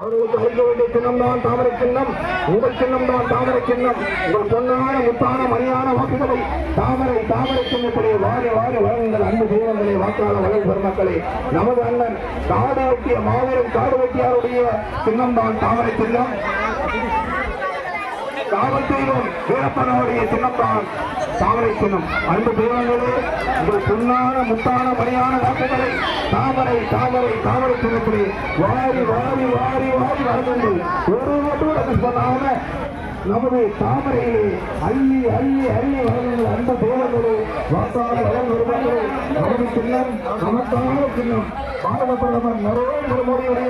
அவர்களுக்கு அளிக்க வேண்டிய சின்னம் தான் தாமரை சின்னம். உங்கள் சின்னம் தான் தாமரை சின்னம். உங்கள் பொன்னான முத்தான மணியான வாக்குகளை தாமரை தாமரை சின்னத்திலே வாரி வாரி வழங்குங்கள். அன்பு தெய்வங்களே வாக்காளர் பெருமக்களே நமது அண்ணன் காடு வெட்டிய மாபெரும் காடு வெட்டியாருடைய சின்னம் தான் தாமரை சின்னம். காவல் தெய்வம் சின்னம் தான் தாமரை சின்னம். அன்பு தெய்வங்களே உங்கள் பொன்னான முத்தான மணியான வாக்குகளை தாமரை தாமரை தாமரை சின்னத்திலே வாரி வாரி வாரி வாரி வழங்குங்கள் ஒரு மட்டும் அது சொல்லாம நமது தாமரையிலே அள்ளி அள்ளி அள்ளி வளர்ந்த அந்த தேவர்களே வாசான வளர் வருவார்களே. நமது சின்னம் நமக்கான சின்னம். பாரத பிரதமர் நரேந்திர மோடியுடைய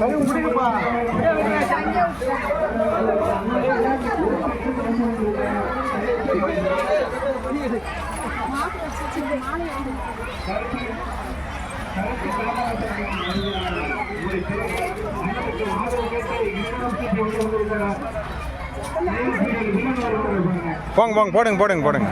சரி முடியுப்பா மாலை போங்க போங்க போடுங்க போடுங்க போடுங்க.